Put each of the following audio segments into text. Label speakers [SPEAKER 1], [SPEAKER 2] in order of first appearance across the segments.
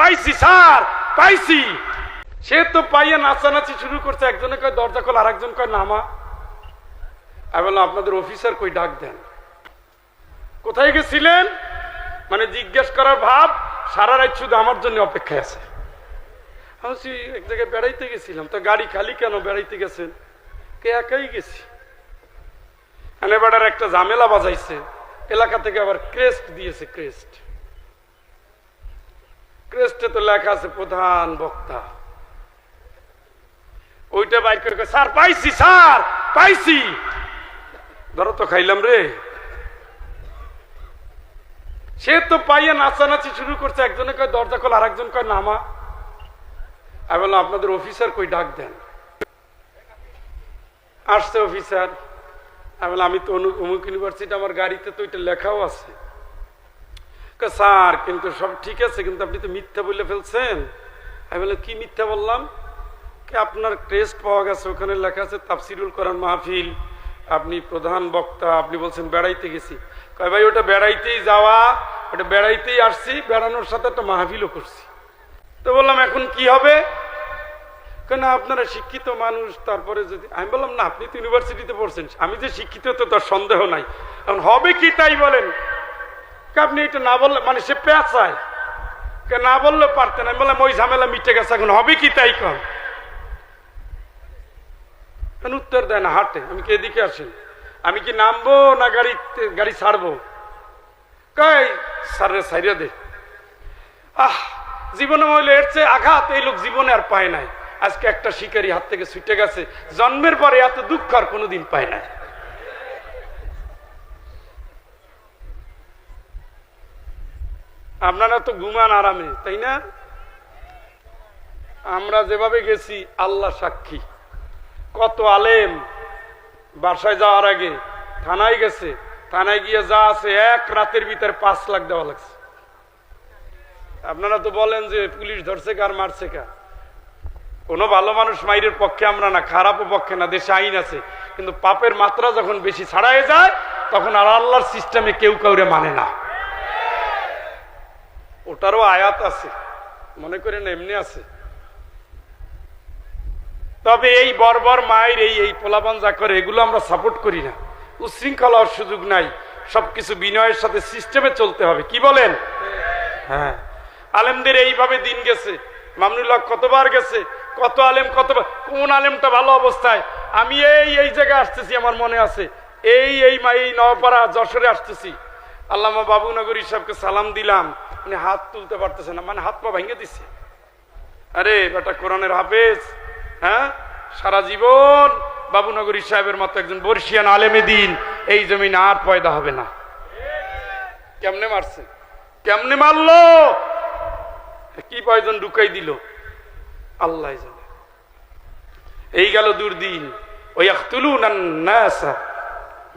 [SPEAKER 1] পাইছি, স্যার, পাইছি। সে তো পাইয়া নাচানাচি শুরু করছে। একজনে কয়, দরজা খোল আর একজন কয়, নামা। আমি বললাম, আপনাদের অফিসার কই, ডাক দেন। কোথায় গেছিলেন? মানে জিজ্ঞেস করার ভাব সারা রাত শুধু আমার জন্য অপেক্ষায় আছে। আমি এক জায়গায় বেড়াইতে গেছিলাম। তো গাড়ি খালি কেন বেড়াইতে গেছেন? কে একাই গেছি? এনে বেড়ার একটা ঝামেলা বাজাইছে। এলাকা থেকে আবার ক্রেস্ট দিয়েছে, ক্রেস্ট। ক্রেস্টে তো লেখা আছে প্রধান বক্তা। ওইটা বাইক করে স্যার, পাইছি স্যার, পাইছি। ধরো তো খাইলাম রে। সে তো পাইয়া নাচানাচি শুরু করছে, একজনে কয়, দরজা খোল আর একজন কয়, নামা। আমি বললাম, আপনাদের অফিসার কই, ডাক দেন। আসছে অফিসার। আমি বললাম, আমি তো অনু- অমুক ইউনিভার্সিটি আমার গাড়িতে তো ওইটা লেখাও আছে। স্যার, কিন্তু সব ঠিক আছে, কিন্তু আপনি তো মিথ্যা বলে ফেলছেন। আমি বললাম, কি মিথ্যা বললাম? কি আপনার টেস্ট পাওয়া গেছে, ওখানে লেখা আছে, তাফসিরুল কোরআন মাহফিল। আপনি প্রধান বক্তা, আপনি বলছেন, বেড়াইতে গেছি। কয়, ভাই, ওটা বেড়াইতেই যাওয়া, ওটা বেড়াইতেই আসছি, বেড়ানোর সাথে একটা মাহফিলও করছি। তো বললাম, এখন কি হবে? কেন আপনারা শিক্ষিত মানুষ, তারপরে যদি আমি বললাম, না, আপনি তো ইউনিভার্সিটিতে পড়ছেন, আমি যে শিক্ষিত তো তার সন্দেহ নাই। এখন, হবে কি তাই বলেন? আপনি এটা না বললে মানে সে পেঁচায়। না বললে পারতেন আমি বললাম, ওই ঝামেলা মিটে গেছে এখন, হবে কি তাই কম উত্তর দেয় না, হাটে। আমি কি এদিকে আসেন আমি কি নামবো না গাড়ি গাড়ি ছাড়বো? কই সারে সাইরা দে। আহ, জীবনে মহিলা এর চেয়ে আঘাত এই লোক জীবনে আর পায় নাই। আজকে একটা শিকারি হাত থেকে ছুটে গেছে। জন্মের পরে এত দুঃখ আর কোনোদিন পায় নাই। আপনারা তো ঘুমান আরামে, তাই না? আমরা যেভাবে গেছি, আল্লাহ সাক্ষী। কত আলেম বাসায় যাওয়ার আগে থানায় গেছে, থানায় গিয়ে যা আছে, এক রাতের ভিতরে পাঁচ লাখ দেওয়া লাগছে। আপনারা তো বলেন যে, পুলিশ ধরছে কার, মারছে কা কোনো ভালো মানুষ মাইরের পক্ষে আমরা না, খারাপও পক্ষে না, দেশে আইন আছে। কিন্তু পাপের মাত্রা যখন বেশি ছাড়াই যায়, তখন আর আল্লাহর সিস্টেমে কেউ কাউরে মানে না। ওটারও আয়াত আছে। মনে করেন এমনি আছে। তবে এই বর্বর মায়ের এই এই পোলাপান যা করে এগুলো আমরা সাপোর্ট করি না। উশৃঙ্খলা হওয়ার সুযোগ নাই। সবকিছু বিনয়ের সাথে সিস্টেমে চলতে হবে। কি বলেন? হ্যাঁ। আলেমদের এইভাবে দিন গেছে। মামনুল্লাহ কতবার গেছে? কত আলেম কতবার কোন আলেমটা ভালো অবস্থায়? আমি এই এই জায়গায় আসতেছি, আমার মনে আছে। এই এই মা এই নওপাড়া যশোরে আসতেছি। আল্লামা বাবুনগরী সাহেবকে সালাম দিলাম। উনি হাত তুলতে পারতেছে না মানে হাত পা ভেঙে দিচ্ছে আরে বেটা, কোরআনের হাফেজ হ্যাঁ? সারা জীবন বাবুনগরী সাহেবের মতো একজন বর্ষিয়ান আলেমে দিন, এই জমিন আর পয়দা হবে না। কেমনে মারছে? কেমনে মারলো? কি পয়জন ঢুকাই দিল? আল্লাহ জানে। এই গেল দুর্দিন। ওই আখতুলুন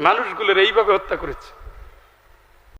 [SPEAKER 1] মানুষগুলোর এইভাবে হত্যা করেছে।